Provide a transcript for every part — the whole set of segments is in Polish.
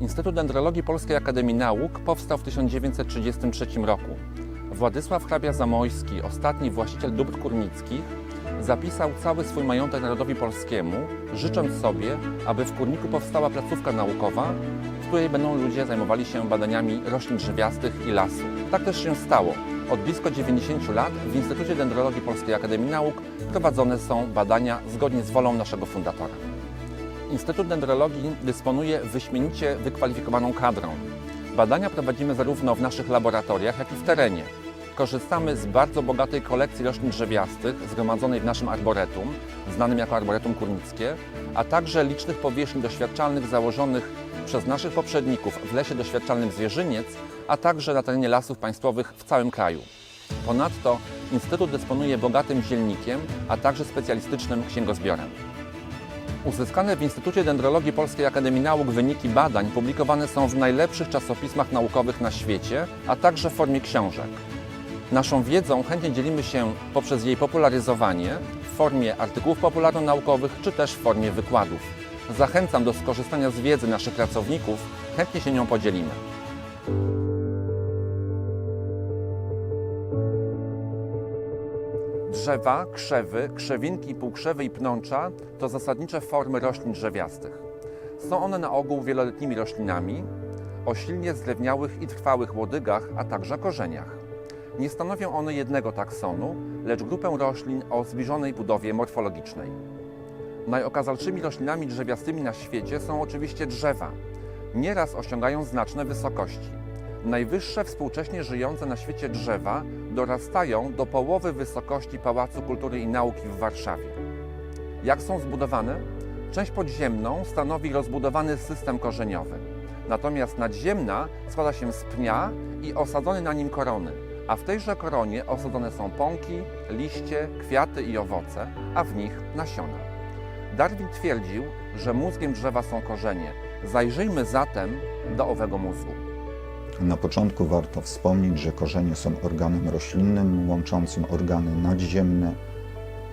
Instytut Dendrologii Polskiej Akademii Nauk powstał w 1933 roku. Władysław Hrabia-Zamojski, ostatni właściciel dóbr kurnickich, zapisał cały swój majątek narodowi polskiemu, życząc sobie, aby w Kurniku powstała placówka naukowa, w której będą ludzie zajmowali się badaniami roślin drzewiastych i lasu. Tak też się stało. Od blisko 90 lat w Instytucie Dendrologii Polskiej Akademii Nauk prowadzone są badania zgodnie z wolą naszego fundatora. Instytut Dendrologii dysponuje wyśmienicie wykwalifikowaną kadrą. Badania prowadzimy zarówno w naszych laboratoriach, jak i w terenie. Korzystamy z bardzo bogatej kolekcji roślin drzewiastych zgromadzonej w naszym arboretum, znanym jako Arboretum Kurnickie, a także licznych powierzchni doświadczalnych założonych przez naszych poprzedników w lesie doświadczalnym Zwierzyniec, a także na terenie lasów państwowych w całym kraju. Ponadto Instytut dysponuje bogatym zielnikiem, a także specjalistycznym księgozbiorem. Uzyskane w Instytucie Dendrologii Polskiej Akademii Nauk wyniki badań publikowane są w najlepszych czasopismach naukowych na świecie, a także w formie książek. Naszą wiedzą chętnie dzielimy się poprzez jej popularyzowanie w formie artykułów popularno-naukowych czy też w formie wykładów. Zachęcam do skorzystania z wiedzy naszych pracowników, chętnie się nią podzielimy. Drzewa, krzewy, krzewinki, półkrzewy i pnącza to zasadnicze formy roślin drzewiastych. Są one na ogół wieloletnimi roślinami o silnie zdrewniałych i trwałych łodygach, a także korzeniach. Nie stanowią one jednego taksonu, lecz grupę roślin o zbliżonej budowie morfologicznej. Najokazalszymi roślinami drzewiastymi na świecie są oczywiście drzewa. Nieraz osiągają znaczne wysokości. Najwyższe współcześnie żyjące na świecie drzewa dorastają do połowy wysokości Pałacu Kultury i Nauki w Warszawie. Jak są zbudowane? Część podziemną stanowi rozbudowany system korzeniowy. Natomiast nadziemna składa się z pnia i osadzony na nim korony, a w tejże koronie osadzone są pąki, liście, kwiaty i owoce, a w nich nasiona. Darwin twierdził, że mózgiem drzewa są korzenie. Zajrzyjmy zatem do owego mózgu. Na początku warto wspomnieć, że korzenie są organem roślinnym łączącym organy nadziemne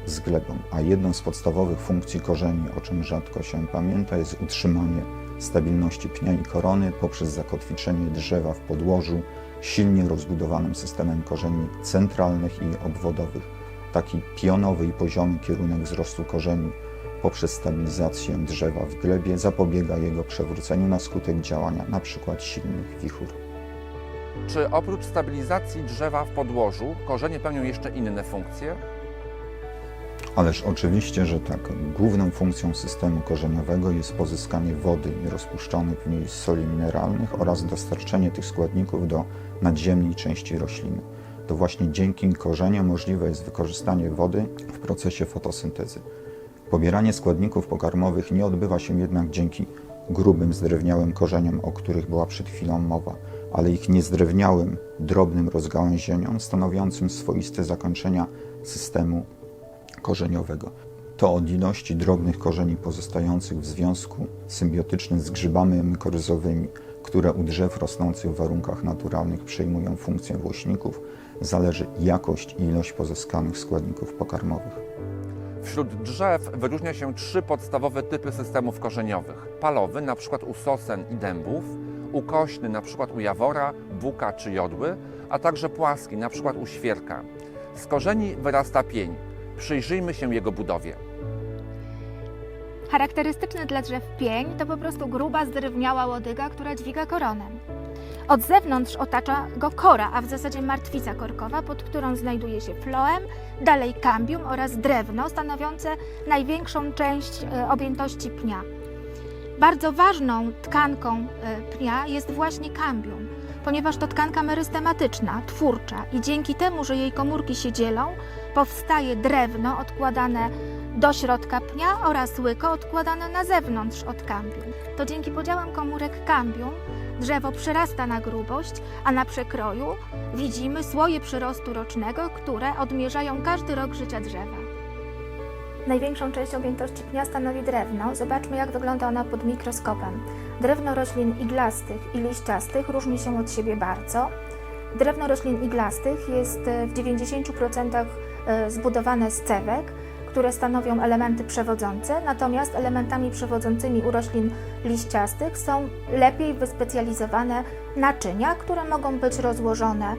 z glebą, a jedną z podstawowych funkcji korzeni, o czym rzadko się pamięta, jest utrzymanie stabilności pnia i korony poprzez zakotwiczenie drzewa w podłożu silnie rozbudowanym systemem korzeni centralnych i obwodowych. Taki pionowy i poziomy kierunek wzrostu korzeni poprzez stabilizację drzewa w glebie zapobiega jego przewróceniu na skutek działania np. silnych wichur. Czy oprócz stabilizacji drzewa w podłożu korzenie pełnią jeszcze inne funkcje? Ależ oczywiście, że tak. Główną funkcją systemu korzeniowego jest pozyskanie wody i rozpuszczonych w niej soli mineralnych oraz dostarczenie tych składników do nadziemnej części rośliny. To właśnie dzięki korzeniom możliwe jest wykorzystanie wody w procesie fotosyntezy. Pobieranie składników pokarmowych nie odbywa się jednak dzięki grubym, zdrewniałym korzeniom, o których była przed chwilą mowa, ale ich niezdrewniałym, drobnym rozgałęzieniom stanowiącym swoiste zakończenia systemu korzeniowego. To od ilości drobnych korzeni pozostających w związku symbiotycznym z grzybami mykoryzowymi, które u drzew rosnących w warunkach naturalnych przejmują funkcję włośników, zależy jakość i ilość pozyskanych składników pokarmowych. Wśród drzew wyróżnia się trzy podstawowe typy systemów korzeniowych. Palowy, np. u sosen i dębów, ukośny, np. u jawora, buka czy jodły, a także płaski, np. u świerka. Z korzeni wyrasta pień. Przyjrzyjmy się jego budowie. Charakterystyczny dla drzew pień to po prostu gruba, zdrewniała łodyga, która dźwiga koronę. Od zewnątrz otacza go kora, a w zasadzie martwica korkowa, pod którą znajduje się floem, dalej kambium oraz drewno, stanowiące największą część e, objętości pnia. Bardzo ważną tkanką e, pnia jest właśnie kambium, ponieważ to tkanka merystematyczna, twórcza i dzięki temu, że jej komórki się dzielą, powstaje drewno odkładane do środka pnia oraz łyko odkładane na zewnątrz od kambium. To dzięki podziałom komórek kambium drzewo przyrasta na grubość, a na przekroju widzimy słoje przyrostu rocznego, które odmierzają każdy rok życia drzewa. Największą część objętości pnia stanowi drewno. Zobaczmy, jak wygląda ona pod mikroskopem. Drewno roślin iglastych i liściastych różni się od siebie bardzo. Drewno roślin iglastych jest e, w 90% e, zbudowane z cewek, które stanowią elementy przewodzące, natomiast elementami przewodzącymi u roślin liściastych są lepiej wyspecjalizowane naczynia, które mogą być rozłożone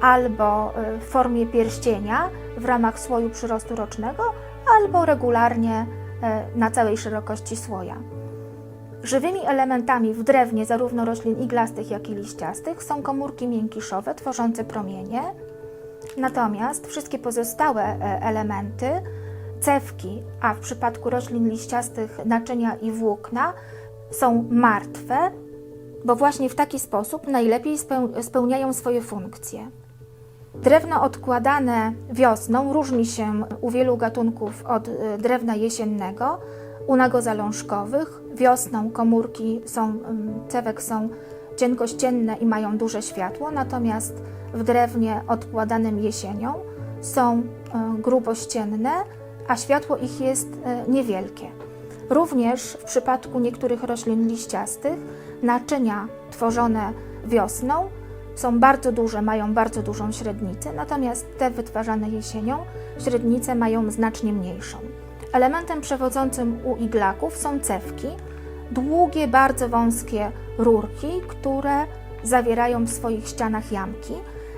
albo e, w formie pierścienia w ramach słoju przyrostu rocznego, albo regularnie e, na całej szerokości słoja. Żywymi elementami w drewnie zarówno roślin iglastych, jak i liściastych są komórki miękiszowe tworzące promienie, natomiast wszystkie pozostałe e, elementy, cewki, a w przypadku roślin liściastych naczynia i włókna są martwe, bo właśnie w taki sposób najlepiej speł- spełniają swoje funkcje. Drewno odkładane wiosną różni się u wielu gatunków od y, drewna jesiennego. U nagozalążkowych wiosną komórki są, ym, cewek są cienkościenne i mają duże światło, natomiast w drewnie odkładanym jesienią są y, grubościenne, a światło ich jest y, niewielkie. Również w przypadku niektórych roślin liściastych naczynia tworzone wiosną są bardzo duże, mają bardzo dużą średnicę, natomiast te wytwarzane jesienią średnice mają znacznie mniejszą. Elementem przewodzącym u iglaków są cewki, długie, bardzo wąskie rurki, które zawierają w swoich ścianach jamki.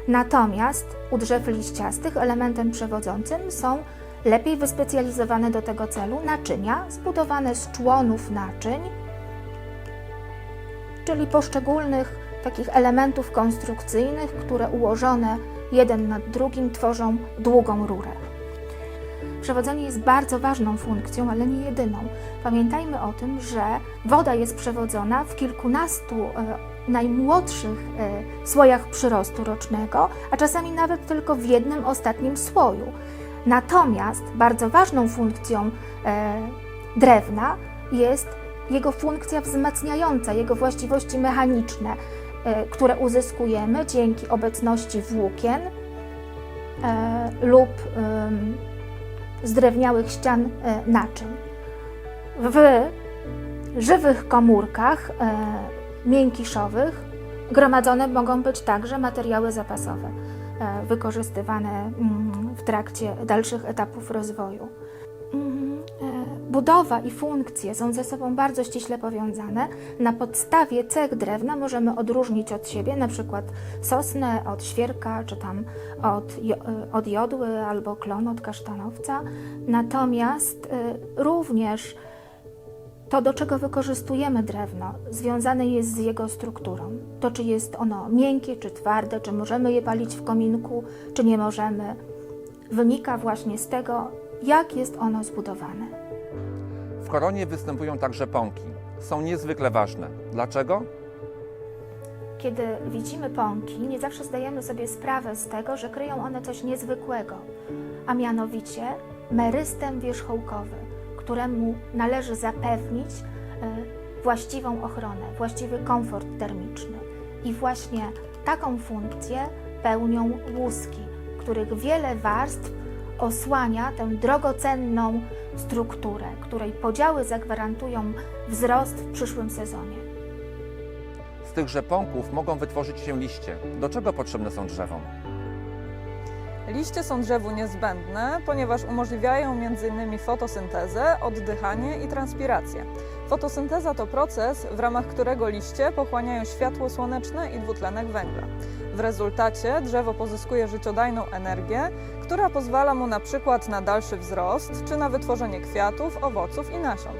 Natomiast u drzew liściastych elementem przewodzącym są lepiej wyspecjalizowane do tego celu naczynia zbudowane z członów naczyń, czyli poszczególnych takich elementów konstrukcyjnych, które ułożone jeden nad drugim tworzą długą rurę. Przewodzenie jest bardzo ważną funkcją, ale nie jedyną. Pamiętajmy o tym, że woda jest przewodzona w kilkunastu e, najmłodszych e, słojach przyrostu rocznego, a czasami nawet tylko w jednym ostatnim słoju. Natomiast bardzo ważną funkcją e, drewna jest jego funkcja wzmacniająca, jego właściwości mechaniczne, które uzyskujemy dzięki obecności włókien e, lub zdrewniałych ścian e, naczyń. W żywych komórkach e, miękiszowych gromadzone mogą być także materiały zapasowe, wykorzystywane mm, w trakcie dalszych etapów rozwoju. Budowa i funkcje są ze sobą bardzo ściśle powiązane. Na podstawie cech drewna możemy odróżnić od siebie na przykład sosnę od świerka, czy tam od, e, od jodły albo klon od kasztanowca. Natomiast e, również to, do czego wykorzystujemy drewno, związane jest z jego strukturą. To, czy jest ono miękkie, czy twarde, czy możemy je palić w kominku, czy nie możemy, wynika właśnie z tego, jak jest ono zbudowane. Koronie występują także pąki. Są niezwykle ważne. Dlaczego? Kiedy widzimy pąki, nie zawsze zdajemy sobie sprawę z tego, że kryją one coś niezwykłego, a mianowicie merystem wierzchołkowy, któremu należy zapewnić e, właściwą ochronę, właściwy komfort termiczny. I właśnie taką funkcję pełnią łuski, których wiele warstw osłania tę drogocenną strukturę, której podziały zagwarantują wzrost w przyszłym sezonie. Z tychże pąków mogą wytworzyć się liście. Do czego potrzebne są drzewom? Liście są drzewu niezbędne, ponieważ umożliwiają m.in. fotosyntezę, oddychanie i transpirację. Fotosynteza to proces, w ramach którego liście pochłaniają światło słoneczne i dwutlenek węgla. W rezultacie drzewo pozyskuje życiodajną energię, która pozwala mu na przykład na dalszy wzrost czy na wytworzenie kwiatów, owoców i nasion.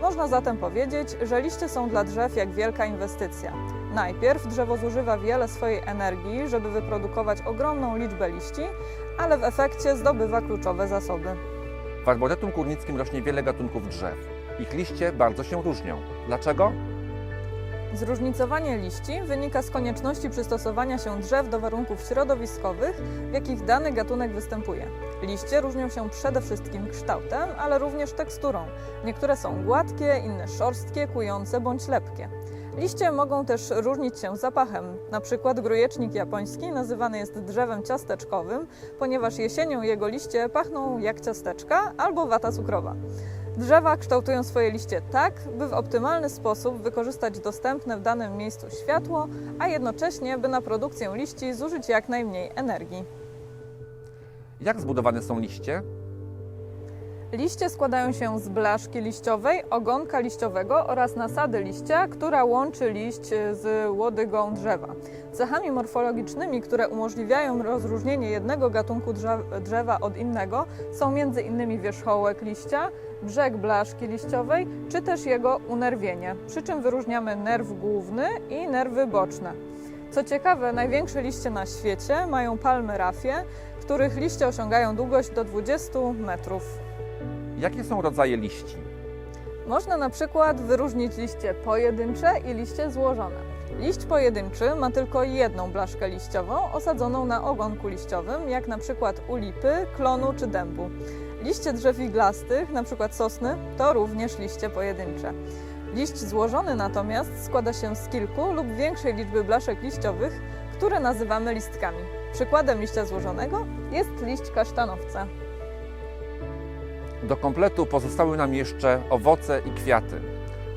Można zatem powiedzieć, że liście są dla drzew jak wielka inwestycja. Najpierw drzewo zużywa wiele swojej energii, żeby wyprodukować ogromną liczbę liści, ale w efekcie zdobywa kluczowe zasoby. W Arboretum Górnickim rośnie wiele gatunków drzew. Ich liście bardzo się różnią. Dlaczego? Zróżnicowanie liści wynika z konieczności przystosowania się drzew do warunków środowiskowych, w jakich dany gatunek występuje. Liście różnią się przede wszystkim kształtem, ale również teksturą. Niektóre są gładkie, inne szorstkie, kujące bądź lepkie. Liście mogą też różnić się zapachem. Na przykład grujecznik japoński nazywany jest drzewem ciasteczkowym, ponieważ jesienią jego liście pachną jak ciasteczka albo wata cukrowa. Drzewa kształtują swoje liście tak, by w optymalny sposób wykorzystać dostępne w danym miejscu światło, a jednocześnie by na produkcję liści zużyć jak najmniej energii. Jak zbudowane są liście? Liście składają się z blaszki liściowej, ogonka liściowego oraz nasady liścia, która łączy liść z łodygą drzewa. Cechami morfologicznymi, które umożliwiają rozróżnienie jednego gatunku drzew- drzewa od innego, są m.in. wierzchołek liścia, brzeg blaszki liściowej, czy też jego unerwienie. Przy czym wyróżniamy nerw główny i nerwy boczne. Co ciekawe, największe liście na świecie mają palmy rafie, których liście osiągają długość do 20 metrów. Jakie są rodzaje liści? Można na przykład wyróżnić liście pojedyncze i liście złożone. Liść pojedynczy ma tylko jedną blaszkę liściową osadzoną na ogonku liściowym, jak na przykład u lipy, klonu czy dębu. Liście drzew iglastych, na przykład sosny, to również liście pojedyncze. Liść złożony natomiast składa się z kilku lub większej liczby blaszek liściowych, które nazywamy listkami. Przykładem liścia złożonego jest liść kasztanowca. Do kompletu pozostały nam jeszcze owoce i kwiaty,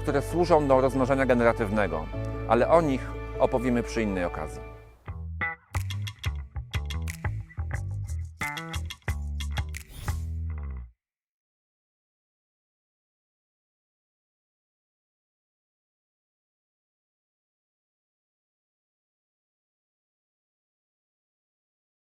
które służą do rozmnożenia generatywnego, ale o nich opowiemy przy innej okazji.